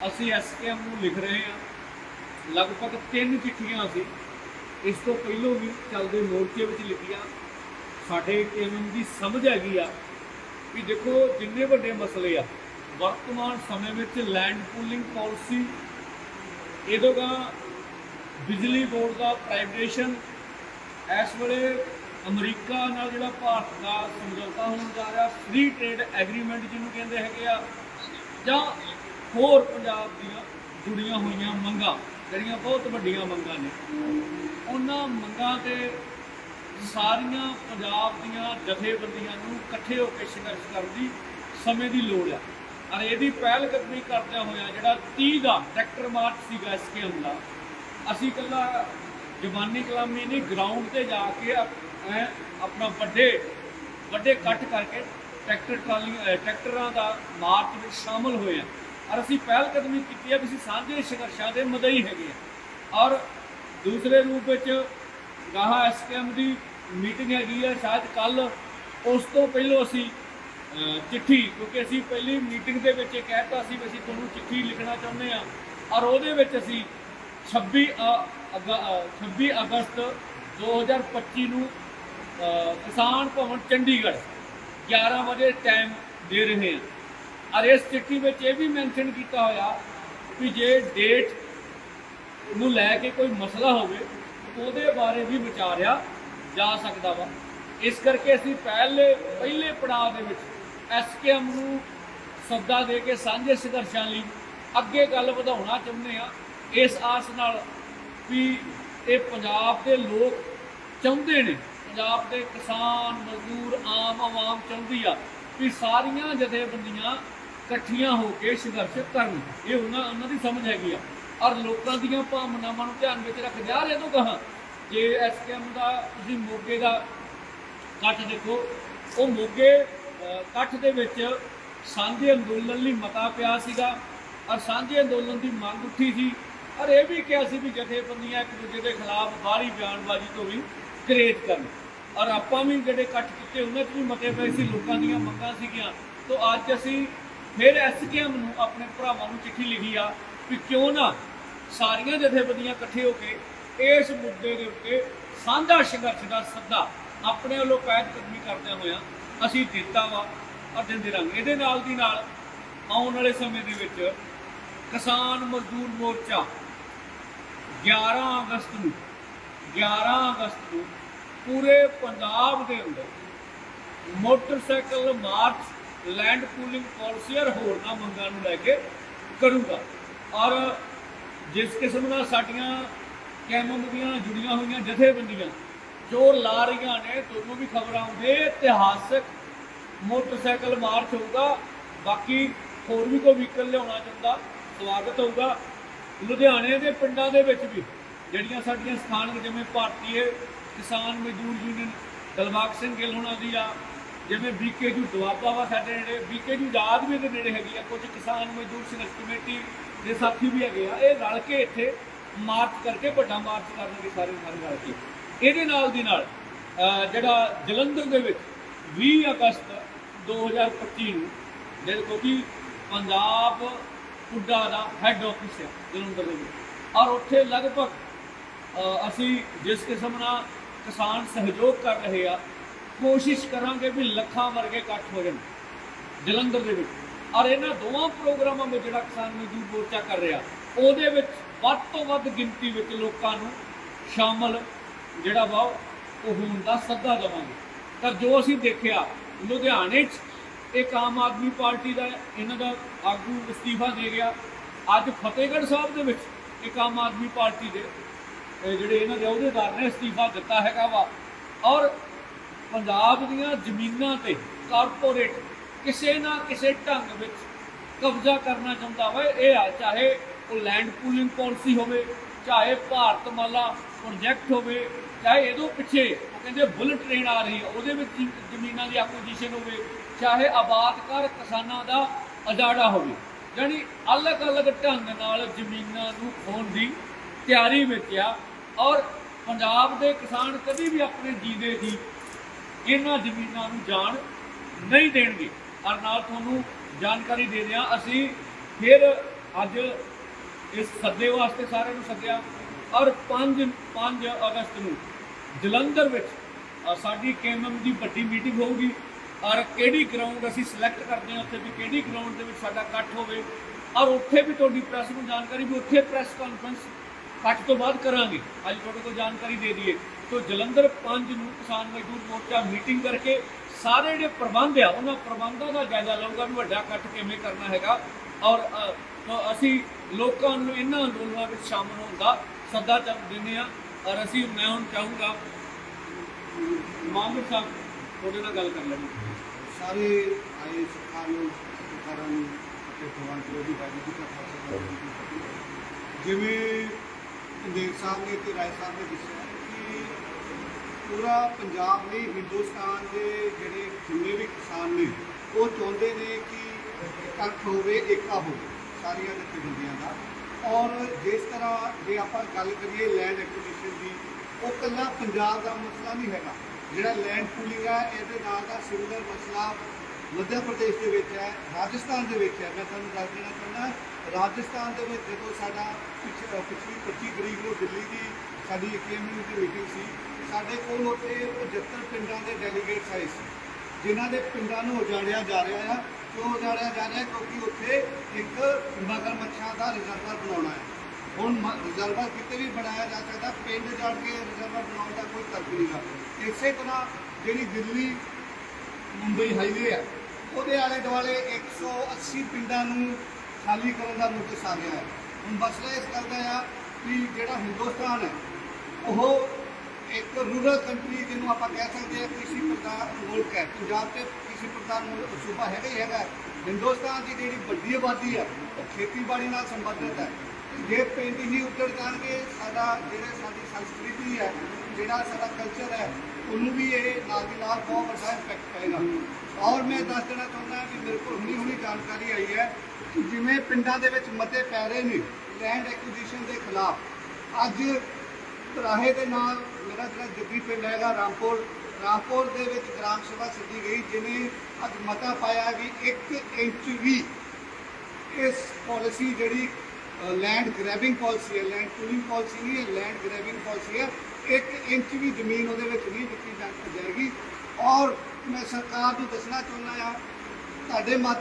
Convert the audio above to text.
ਅਸੀਂ ਐਸਕੇਐਮ ਨੂੰ ਲਿਖ ਰਹੇ ਹਾਂ। ਲਗਭਗ ਤਿੰਨ ਚਿੱਠੀਆਂ ਅਸੀਂ ਇਸ ਤੋਂ ਪਹਿਲਾਂ ਵੀ ਚੱਲਦੇ ਮੋਰਚੇ ਵਿੱਚ ਲਿਖੀਆਂ। ਸਾਡੇ ਕੇਵਨ ਦੀ ਸਮਝ ਹੈਗੀ ਆ ਵੀ ਦੇਖੋ ਜਿੰਨੇ ਵੱਡੇ ਮਸਲੇ ਆ, ਵਰਤਮਾਨ ਸਮੇਂ ਵਿੱਚ ਲੈਂਡ ਪੂਲਿੰਗ ਪਾਲਿਸੀ ਇਹਦੋਗਾ ਬਿਜਲੀ ਬੋਰਡ ਦਾ ਪ੍ਰਾਈਵੇਟੇਸ਼ਨ ਇਸ ਵੇਲੇ ਅਮਰੀਕਾ ਨਾਲ ਜਿਹੜਾ ਭਾਰਤ ਦਾ ਸਮਝੌਤਾ ਹੋਣ ਜਾ ਰਿਹਾ ਫ੍ਰੀ ਟ੍ਰੇਡ ਐਗਰੀਮੈਂਟ ਜਿਹਨੂੰ ਕਹਿੰਦੇ ਹੈਗੇ ਆ, ਜਾਂ ਹੋਰ ਪੰਜਾਬ ਦੀਆਂ ਜੁੜੀਆਂ ਹੋਈਆਂ ਮੰਗਾਂ, ਜਿਹੜੀਆਂ ਬਹੁਤ ਵੱਡੀਆਂ ਮੰਗਾਂ ਨੇ। ਉਹਨਾਂ ਮੰਗਾਂ ਤੇ ਸਾਰੀਆਂ ਪੰਜਾਬ ਦੀਆਂ ਜਥੇਬੰਦੀਆਂ ਨੂੰ ਇਕੱਠੇ ਹੋ ਕੇ ਸੰਘਰਸ਼ ਕਰਨ ਦੀ ਸਮੇਂ ਦੀ ਲੋੜ ਆ। ਔਰ ਇਹਦੀ ਪਹਿਲ ਕਦਮੀ ਕਰਦਿਆਂ ਹੋਇਆ ਜਿਹੜਾ 30 ਦਾ ਟਰੈਕਟਰ ਮਾਰਚ ਸੀਗਾ ਐਸਕੇਐਮ ਦਾ ਅਸੀਂ ਇਕੱਲਾ ਜਵਾਨੀ ਕਲਾਮੀ ਨਹੀਂ ਗਰਾਊਂਡ ਤੇ ਜਾ ਕੇ ਆਪਣਾ ਵੱਡੇ ਵੱਡੇ ਇਕੱਠ ਕਰਕੇ ਟਰੈਕਟਰ ਟਰਾਲੀ ਟਰੈਕਟਰਾਂ ਦਾ ਮਾਰਚ ਵਿੱਚ ਸ਼ਾਮਲ ਹੋਏ ਆ। ਔਰ ਅਸੀਂ ਪਹਿਲ ਕਦਮੀ ਕੀਤੀ ਹੈ ਵੀ ਅਸੀਂ ਸਾਂਝੇ ਸੰਘਰਸ਼ਾਂ ਦੇ ਮਦਈ ਹੈਗੇ ਆ ਔਰ ਦੂਸਰੇ ਰੂਪ ਵਿੱਚ ਗਾਹਾ ਐਸਕੇਐਮ ਦੀ ਮੀਟਿੰਗ ਹੈਗੀ ਹੈ ਸ਼ਾਇਦ ਕੱਲ ਉਸ ਤੋਂ ਪਹਿਲਾਂ ਅਸੀਂ ਚਿੱਠੀ ਕਿਉਂਕਿ ਅਸੀਂ ਪਹਿਲੀ ਮੀਟਿੰਗ ਦੇ ਵਿੱਚ ਇਹ ਕਹਿਤਾ ਸੀ ਵੀ ਅਸੀਂ ਤੁਹਾਨੂੰ ਚਿੱਠੀ ਲਿਖਣਾ ਚਾਹੁੰਦੇ ਆ ਔਰ ਉਹਦੇ ਵਿੱਚ ਅਸੀਂ 26 ਅ- ਅਗ- ਅ, 26 ਅਗਸਤ 2025 ਨੂੰ ਕਿਸਾਨ ਭਵਨ ਚੰਡੀਗੜ੍ਹ 11 ਵਜੇ ਟਾਈਮ ਦੇ ਰਹੇ ਹਾਂ। ਔਰ ਇਸ ਚਿੱਠੀ ਵਿੱਚ ਇਹ ਵੀ ਮੈਂਸ਼ਨ ਕੀਤਾ ਹੋਇਆ ਵੀ ਜੇ ਡੇਟ ਨੂੰ ਲੈ ਕੇ ਕੋਈ ਮਸਲਾ ਹੋਵੇ, ਉਹਦੇ ਬਾਰੇ ਵੀ ਵਿਚਾਰਿਆ ਜਾ ਸਕਦਾ ਵਾ। ਇਸ ਕਰਕੇ ਅਸੀਂ ਪਹਿਲੇ ਪਹਿਲੇ ਪੜਾਅ ਦੇ ਵਿੱਚ ਐਸਕੇਐਮ ਨੂੰ ਸੱਦਾ ਦੇ ਕੇ ਸਾਂਝੇ ਸੰਘਰਸ਼ਾਂ ਲਈ ਅੱਗੇ ਗੱਲ ਵਧਾਉਣਾ ਚਾਹੁੰਦੇ ਆ ਇਸ ਆਸ ਨਾਲ ਵੀ ਇਹ ਪੰਜਾਬ ਦੇ ਲੋਕ ਚਾਹੁੰਦੇ ਨੇ, ਪੰਜਾਬ ਦੇ ਕਿਸਾਨ, ਮਜ਼ਦੂਰ, ਆਮ, ਆਵਾਮ ਚਾਹੁੰਦੀ ਆ ਵੀ ਸਾਰੀਆਂ ਜਥੇਬੰਦੀਆਂ ਇਕੱਠੀਆਂ ਹੋ ਕੇ ਸੰਘਰਸ਼ ਕਰਨ। ਇਹ ਉਹਨਾਂ ਉਹਨਾਂ ਦੀ ਸਮਝ ਹੈਗੀ ਆ। ਔਰ ਲੋਕਾਂ ਦੀਆਂ ਭਾਵਨਾਵਾਂ ਨੂੰ ਧਿਆਨ ਵਿੱਚ ਰੱਖਦੇ ਆ ਤੋਂ ਕਹਾ। ਜੇ ਐਸਕੇਐਮ ਦਾ ਤੁਸੀਂ ਮੋਗੇ ਦਾ ਇਕੱਠ ਦੇਖੋ ਉਹ ਮੋਗੇ ਅਹ, ਇਕੱਠ ਦੇ ਵਿੱਚ ਸਾਂਝੇ ਅੰਦੋਲਨ ਲਈ ਮਤਾ ਪਿਆ ਸੀਗਾ। ਔਰ ਸਾਂਝੇ ਅੰਦੋਲਨ ਦੀ ਮੰਗ ਉੱਠੀ ਸੀ। ਔਰ ਇਹ ਵੀ ਕਿਹਾ ਸੀ ਵੀ ਜਥੇਬੰਦੀਆਂ ਇੱਕ ਦੂਜੇ ਦੇ ਖਿਲਾਫ ਬਾਹਰੀ ਬਿਆਨਬਾਜ਼ੀ ਤੋਂ ਵੀ ਗਰੇਜ ਕਰਨ। ਔਰ ਆਪਾਂ ਵੀ ਜਿਹੜੇ ਇਕੱਠ ਕੀਤੇ ਉਹਨਾਂ 'ਚ ਵੀ ਮਤੇ ਪਏ ਸੀ ਲੋਕਾਂ ਦੀਆਂ ਮੰਗਾਂ ਸੀਗੀਆਂ। ਤੋਂ ਅੱਜ ਅਸੀਂ ਫਿਰ ਐਸਕੇਐਮ ਨੂੰ ਆਪਣੇ ਭਰਾਵਾਂ ਨੂੰ ਚਿੱਠੀ ਲਿਖੀ ਆ ਵੀ ਕਿਉਂ ਨਾ ਸਾਰੀਆਂ ਜਥੇਬੰਦੀਆਂ ਇਕੱਠੇ ਹੋ ਕੇ ਇਸ ਮੁੱਦੇ ਦੇ ਉੱਤੇ ਸਾਂਝਾ ਸੰਘਰਸ਼ ਦਾ ਸੱਦਾ ਆਪਣੇ ਵੱਲੋਂ ਪਹਿਲ ਕਦਮੀ ਕਰਦਿਆਂ ਹੋਇਆ ਅਸੀਂ ਦਿੱਤਾ ਵਾ ਔਰ ਦਿੰਦੇ ਰਹਾਂਗੇ ਇਹਦੇ ਨਾਲ ਦੀ ਨਾਲ ਆਉਣ ਵਾਲੇ ਸਮੇਂ ਦੇ ਵਿੱਚ ਕਿਸਾਨ ਮਜ਼ਦੂਰ ਮੋਰਚਾ 11 ਅਗਸਤ ਨੂੰ 11 ਅਗਸਤ ਨੂੰ ਪੂਰੇ ਪੰਜਾਬ ਦੇ ਅੰਦਰ motorcycle march land pooling policy ਔਰ ਹੋਰਨਾਂ ਮੰਗਾਂ ਨੂੰ ਲੈ ਕੇ ਕਰੂਗਾ। ਔਰ ਜਿਸ ਕਿਸਮ ਨਾਲ ਸਾਡੀਆਂ ਕੈਮਮ ਦੀਆਂ ਜੁੜੀਆਂ ਹੋਈਆਂ ਜਥੇਬੰਦੀਆਂ, ਜੋ ਲਾ ਰਹੀਆਂ ਨੇ, ਤੁਹਾਨੂੰ ਵੀ ਖਬਰਾਂ ਆਉਂਦੇ, ਇਤਿਹਾਸਕ ਮੋਟਰਸਾਈਕਲ ਮਾਰਚ ਹੋਊਗਾ, ਬਾਕੀ ਹੋਰ ਵੀ ਕੋਈ ਵਹੀਕਲ ਲਿਆਉਣਾ ਚਾਹੁੰਦਾ, ਸਵਾਗਤ ਹੋਊਗਾ। ਲੁਧਿਆਣੇ ਦੇ ਪਿੰਡਾਂ ਦੇ ਵਿੱਚ ਵੀ ਜਿਹੜੀਆਂ ਸਾਡੀਆਂ ਸਥਾਨਕ ਜਿਵੇਂ ਭਾਰਤੀ ਕਿਸਾਨ ਮਜ਼ਦੂਰ ਯੂਨੀਅਨ ਦਲਬਾਗ ਸਿੰਘ ਗਿੱਲ ਹੋਣਾ ਦੀ ਆ ਜਿਵੇਂ ਬੀਕੇਯੂ ਦੁਆਬਾ ਵਾ ਸਾਡੇ ਨੇੜੇ ਬੀਕੇਯੂ ਯਾਦ ਵੀ ਦੇ ਨੇੜੇ ਹੈਗੀ ਆ, ਕੁਝ ਕਿਸਾਨ ਮਜ਼ਦੂਰ ਸੰਘਰਸ਼ ਕਮੇਟੀ ਦੇ ਸਾਥੀ ਵੀ ਹੈਗੇ ਆ, ਇਹ ਰਲ ਕੇ ਇੱਥੇ ਮਾਰਚ ਕਰਕੇ ਵੱਡਾ ਮਾਰਚ ਕਰਨਗੇ ਸਾਰੇ ਸਾਰੇ ਰਲ ਕੇ। ਇਹਦੇ ਨਾਲ ਦੀ ਨਾਲ ਜਿਹੜਾ ਜਲੰਧਰ ਦੇ ਵਿੱਚ 20 ਅਗਸਤ 2025 ਨੂੰ ਜਿਹੜੇ ਕਿਉਂਕਿ ਪੰਜਾਬ ਪੁੱਡਾ ਦਾ ਹੈੱਡ ਆਫਿਸ ਹੈ ਜਲੰਧਰ ਦੇ ਵਿੱਚ। ਔਰ ਉੱਥੇ ਲਗਭਗ ਅਸੀਂ ਜਿਸ ਕਿਸਮ ਨਾਲ ਕਿਸਾਨ ਸਹਿਯੋਗ ਕਰ ਰਹੇ ਆ ਕੋਸ਼ਿਸ਼ ਕਰਾਂਗੇ ਵੀ ਲੱਖਾਂ ਵਰਗੇ ਇਕੱਠ ਹੋ ਜਾਣ, ਜਲੰਧਰ ਦੇ ਵਿੱਚ। ਔਰ ਇਹਨਾਂ ਦੋਵਾਂ ਪ੍ਰੋਗਰਾਮਾਂ ਵਿੱਚ ਜਿਹੜਾ ਕਿਸਾਨ ਮਜ਼ਦੂਰ ਮੋਰਚਾ ਕਰ ਰਿਹਾ, ਉਹਦੇ ਵਿੱਚ ਵੱਧ ਤੋਂ ਵੱਧ ਗਿਣਤੀ ਵਿੱਚ ਲੋਕਾਂ ਨੂੰ ਸ਼ਾਮਲ ਜਿਹੜਾ ਵਾ ਉਹ ਹੋਣ ਦਾ ਸੱਦਾ ਦੇਵਾਂਗੇ। ਤਾਂ ਜੋ ਅਸੀਂ ਦੇਖਿਆ, ਲੁਧਿਆਣੇ 'ਚ ਇੱਕ ਆਮ ਆਦਮੀ ਪਾਰਟੀ ਦਾ ਇਹਨਾਂ ਦਾ ਆਗੂ ਅਸਤੀਫਾ ਦੇ ਗਿਆ। ਅੱਜ ਫਤਿਹਗੜ੍ਹ ਸਾਹਿਬ ਦੇ ਵਿੱਚ ਇੱਕ ਆਮ ਆਦਮੀ ਪਾਰਟੀ ਦੇ ਜਿਹੜੇ ਇਹਨਾਂ ਦੇ ਅਹੁਦੇਦਾਰ ਨੇ ਅਸਤੀਫਾ ਦਿੱਤਾ ਹੈਗਾ ਵਾ। ਔਰ ਪੰਜਾਬ ਦੀਆਂ ਜ਼ਮੀਨਾਂ ਤੇ ਕਾਰਪੋਰੇਟ ਕਿਸੇ ਨਾ ਕਿਸੇ ਢੰਗ ਵਿੱਚ ਕਬਜ਼ਾ ਕਰਨਾ ਚਾਹੁੰਦਾ ਵਾ ਇਹ ਆ, ਚਾਹੇ ਉਹ ਲੈਂਡ ਪੂਲਿੰਗ ਪਾਲਿਸੀ ਹੋਵੇ, ਚਾਹੇ ਭਾਰਤ ਮਾਲਾ ਪ੍ਰੋਜੈਕਟ ਹੋਵੇ, ਚਾਹੇ ਇਹਦੋਂ ਪਿੱਛੇ ਉਹ ਕਹਿੰਦੇ ਬੁਲਟ ਟ੍ਰੇਨ ਆ ਰਹੀ ਹੈ, ਉਹਦੇ ਵਿੱਚ ਜ਼ਮੀਨਾਂ ਦੀ ਐਕੁਜੀਸ਼ਨ ਹੋਵੇ, ਚਾਹੇ ਆਬਾਦਕਾਰ ਕਿਸਾਨਾਂ ਦਾ ਅਜਾੜਾ ਹੋਵੇ। ਯਾਨੀ ਅਲੱਗ-ਅਲੱਗ ਢੰਗ ਨਾਲ ਜ਼ਮੀਨਾਂ ਨੂੰ ਖੋਣ ਦੀ ਤਿਆਰੀ ਵਿੱਚ ਆ ਔਰ ਪੰਜਾਬ ਦੇ ਕਿਸਾਨ ਕਦੀ ਵੀ ਆਪਣੇ ਜੀਦੇ ਦੀ ਇਹਨਾਂ ਜ਼ਮੀਨਾਂ ਨੂੰ ਜਾਣ ਨਹੀਂ ਦੇਣਗੇ। ਔਰ ਨਾਲ ਤੁਹਾਨੂੰ ਜਾਣਕਾਰੀ ਦੇ ਦਿਆਂ। ਅਸੀਂ ਫਿਰ ਅੱਜ ਇਸ ਸੱਦੇ ਵਾਸਤੇ ਸਾਰਿਆਂ ਨੂੰ ਸੱਦਿਆ। ਔਰ 5 5 ਅਗਸਤ ਨੂੰ ਜਲੰਧਰ ਵਿੱਚ ਅ, ਸਾਡੀ ਕੇਐਮਐਮ ਦੀ ਵੱਡੀ ਮੀਟਿੰਗ ਹੋਊਗੀ। ਔਰ ਕਿਹੜੀ ਗਰਾਊਂਡ ਅਸੀਂ ਸਿਲੈਕਟ ਕਰਦੇ ਹਾਂ ਉੱਥੇ ਵੀ ਕਿਹੜੀ ਗਰਾਊਂਡ ਦੇ ਵਿੱਚ ਸਾਡਾ ਇਕੱਠ ਹੋਵੇ। ਔਰ ਉੱਥੇ ਵੀ ਤੁਹਾਡੀ ਪ੍ਰੈਸ ਨੂੰ ਜਾਣਕਾਰੀ ਵੀ ਉੱਥੇ ਪ੍ਰੈਸ ਕਾਨਫਰੰਸ ਇਕੱਠ ਤੋਂ ਬਾਅਦ ਕਰਾਂਗੇ। ਅੱਜ ਤੁਹਾਡੇ ਕੋਲ ਜਾਣਕਾਰੀ ਦੇ ਦਈਏ। ਤੋਂ ਜਲੰਧਰ 5 ਨੂੰ ਕਿਸਾਨ ਮਜ਼ਦੂਰ ਮੋਰਚਾ ਮੀਟਿੰਗ ਕਰਕੇ ਸਾਰੇ ਜਿਹੜੇ ਪ੍ਰਬੰਧ ਆ, ਉਹਨਾਂ ਪ੍ਰਬੰਧਾਂ ਦਾ ਜਾਇਜ਼ਾ ਲਊਗਾ, ਵੀ ਵੱਡਾ ਇਕੱਠ ਕਿਵੇਂ ਕਰਨਾ ਹੈਗਾ। ਔਰ ਅਸੀਂ ਲੋਕਾਂ ਨੂੰ ਇਹਨਾਂ ਅੰਦੋਲਨਾਂ ਵਿੱਚ ਸ਼ਾਮਲ ਹੋਣ ਦਾ ਸੱਦਾ ਦਿੰਦੇ ਆ ਔਰ ਅਸੀਂ, ਮੈਂ ਹੁਣ ਚਾਹੂੰਗਾ ਮਾਮੂਦ ਸਾਹਿਬ, ਤੁਹਾਡੇ ਨਾਲ ਗੱਲ ਕਰ ਲੈਣੀ। ਸਾਰੇ ਆਏ ਸਿੱਖਾਂ ਨੂੰ ਪੱਤਰਕਾਰਾਂ ਨੂੰ ਅਤੇ ਭਗਵਾਨ ਜੀ ਦੀ ਜੀ ਕੀ ਜਿਵੇਂ ਦੇਵ ਸਾਹਿਬ ਨੇ ਤੇ ਰਾਏ ਸਾਹਿਬ ਨੇ ਦੱਸਿਆ ਕਿ ਪੂਰਾ ਪੰਜਾਬ ਨਹੀਂ, ਹਿੰਦੁਸਤਾਨ ਦੇ ਜਿਹੜੇ ਜਿੰਨੇ ਵੀ ਕਿਸਾਨ ਨੇ, ਉਹ ਚਾਹੁੰਦੇ ਨੇ ਕਿ ਇਕੱਠ ਹੋਵੇ ਏਕਾ ਹੋਵੇ, ਸਾਰੀਆਂ ਜਥੇਬੰਦੀਆਂ ਦਾ। ਔਰ ਜਿਸ ਤਰ੍ਹਾਂ ਜੇ ਆਪਾਂ ਗੱਲ ਕਰੀਏ ਲੈਂਡ ਐਕੁਜੀਸ਼ਨ ਦੀ, ਉਹ ਕੱਲਾ ਪੰਜਾਬ ਦਾ ਮਸਲਾ ਨਹੀਂ ਹੈਗਾ। ਜਿਹੜਾ ਲੈਂਡ ਪੂਲਿੰਗ ਹੈ, ਇਹਦੇ ਨਾਲ ਦਾ ਸਿਮਿਲਰ ਮਸਲਾ ਮੱਧ ਪ੍ਰਦੇਸ਼ ਦੇ ਵਿੱਚ ਹੈ, ਰਾਜਸਥਾਨ ਦੇ ਵਿੱਚ ਹੈ। ਮੈਂ ਤੁਹਾਨੂੰ ਦੱਸ ਦੇਣਾ ਚਾਹੁੰਦਾ ਰਾਜਸਥਾਨ ਦੇ ਵਿੱਚ ਜਦੋਂ ਸਾਡਾ ਪਿਛ- ਪਿਛਲੀ 25 ਤਰੀਕ ਨੂੰ ਦਿੱਲੀ ਦੀ ਸਾਡੀ ਕੇਐਮਯੂ ਦੀ ਮੀਟਿੰਗ ਸੀ। ਸਾਡੇ ਕੋਲ ਉੱਥੇ 75 ਪਿੰਡਾਂ ਦੇ ਡੈਲੀਗੇਟਸ ਆਏ ਸੀ, ਜਿਨ੍ਹਾਂ ਦੇ ਪਿੰਡਾਂ ਨੂੰ ਉਜਾੜਿਆ ਜਾ ਰਿਹਾ ਆ। ਕਿਉਂ ਉਜਾੜਿਆ ਜਾ ਰਿਹਾ? ਕਿਉਂਕਿ ਉੱਥੇ ਇੱਕ ਮਗਰਮੱਛਾਂ ਦਾ ਰਿਜ਼ਰਵਰ ਬਣਾਉਣਾ ਹੈ। ਹੁਣ ਮ ਰਿਜ਼ਰਵਰ ਕਿਤੇ ਵੀ ਬਣਾਇਆ ਜਾ ਸਕਦਾ, ਪਿੰਡ ਜੜ ਕੇ ਰਿਜ਼ਰਵਰ ਬਣਾਉਣ ਦਾ ਕੋਈ ਤਰਕ ਨਹੀਂ ਗਾ। ਇਸੇ ਤਰ੍ਹਾਂ ਜਿਹੜੀ ਦਿੱਲੀ, ਮੁੰਬਈ ਹਾਈਵੇ ਹੈ ਉਹਦੇ ਆਲੇ ਦੁਆਲੇ 180 ਪਿੰਡਾਂ ਨੂੰ ਖਾਲੀ ਕਰਨ ਦਾ ਨੋਟਿਸ ਆ ਗਿਆ ਹੈ। ਹੁਣ ਮਸਲਾ ਇਸ ਗੱਲ ਦਾ ਆ ਕਿ ਜਿਹੜਾ ਹਿੰਦੁਸਤਾਨ ਹੈ, ਉਹ ਇੱਕ ਰੂਰਲ ਕੰਟਰੀ ਜਿਹਨੂੰ ਆਪਾਂ ਕਹਿ ਸਕਦੇ ਹਾਂ, ਕ੍ਰਿਸ਼ੀ ਪ੍ਰਧਾਨ ਮੁਲਕ ਹੈ। ਪੰਜਾਬ ਤੇ ਕ੍ਰਿਸ਼ੀ ਪ੍ਰਧਾਨ ਮੁਲਕ ਸੂਬਾ ਹੈਗਾ ਹੀ ਹੈਗਾ ਹਿੰਦੁਸਤਾਨ ਦੀ ਜਿਹੜੀ ਵੱਡੀ ਆਬਾਦੀ ਹੈ, ਉਹ ਖੇਤੀਬਾੜੀ ਨਾਲ ਸੰਬੰਧਿਤ ਹੈ। ਜੇ ਪਿੰਡ ਹੀ ਉੱਜੜ ਜਾਣਗੇ, ਸਾਡਾ ਜਿਹੜੇ ਸਾਡੀ ਸੰਸਕ੍ਰਿਤੀ ਹੈ, ਜਿਹੜਾ ਸਾਡਾ ਕਲਚਰ ਹੈ, ਉਹਨੂੰ ਵੀ ਇਹ ਨਾਲ ਦੀ ਨਾਲ ਬਹੁਤ ਵੱਡਾ ਇੰਪੈਕਟ ਪਏਗਾ ਔਰ ਮੈਂ ਦੱਸ ਦੇਣਾ ਚਾਹੁੰਦਾ ਕਿ ਮੇਰੇ ਕੋਲ ਹੁਣੀ ਹੁਣੀ ਜਾਣਕਾਰੀ ਆਈ ਹੈ ਜਿਵੇਂ ਪਿੰਡਾਂ ਦੇ ਵਿੱਚ ਮਤੇ ਪੈ ਰਹੇ ਨੇ ਲੈਂਡ ਐਕੁਜੀਸ਼ਨ ਦੇ ਖਿਲਾਫ, ਅੱਜ ਰਾਹੇ ਦੇ ਨਾਲ ਮੇਰਾ ਜਿਹੜਾ ਜੱਦੀ ਪਿੰਡ ਹੈਗਾ ਰਾਮਪੁਰ ਰਾਮਪੁਰ ਦੇ ਵਿੱਚ ਗ੍ਰਾਮ ਸਭਾ ਸੱਦੀ ਗਈ ਜਿਨੇ ਅੱਜ ਮਤਾ ਪਾਇਆ ਕਿ 1 ਇੰਚ ਵੀ ਇਸ ਪਾਲਿਸੀ ਜਿਹੜੀ ਲੈਂਡ ਗ੍ਰੈਬਿੰਗ ਪਾਲਿਸੀ ਹੈ ਲੈਂਡ ਪੂਲਿੰਗ ਪਾਲਿਸੀ ਨਹੀਂ ਹੈ ਲੈਂਡ ਗ੍ਰੈਬਿੰਗ ਪਾਲਿਸੀ ਹੈ 1 ਇੰਚ ਵੀ ਜ਼ਮੀਨ ਉਹਦੇ ਵਿੱਚ ਨਹੀਂ ਦਿੱਤੀ ਜਾਏਗੀ। ਔਰ ਮੈਂ ਸਰਕਾਰ ਨੂੰ ਦੱਸਣਾ ਚਾਹੁੰਦਾ ਆ ਤੁਹਾਡੇ ਮਾਧਿਅਮ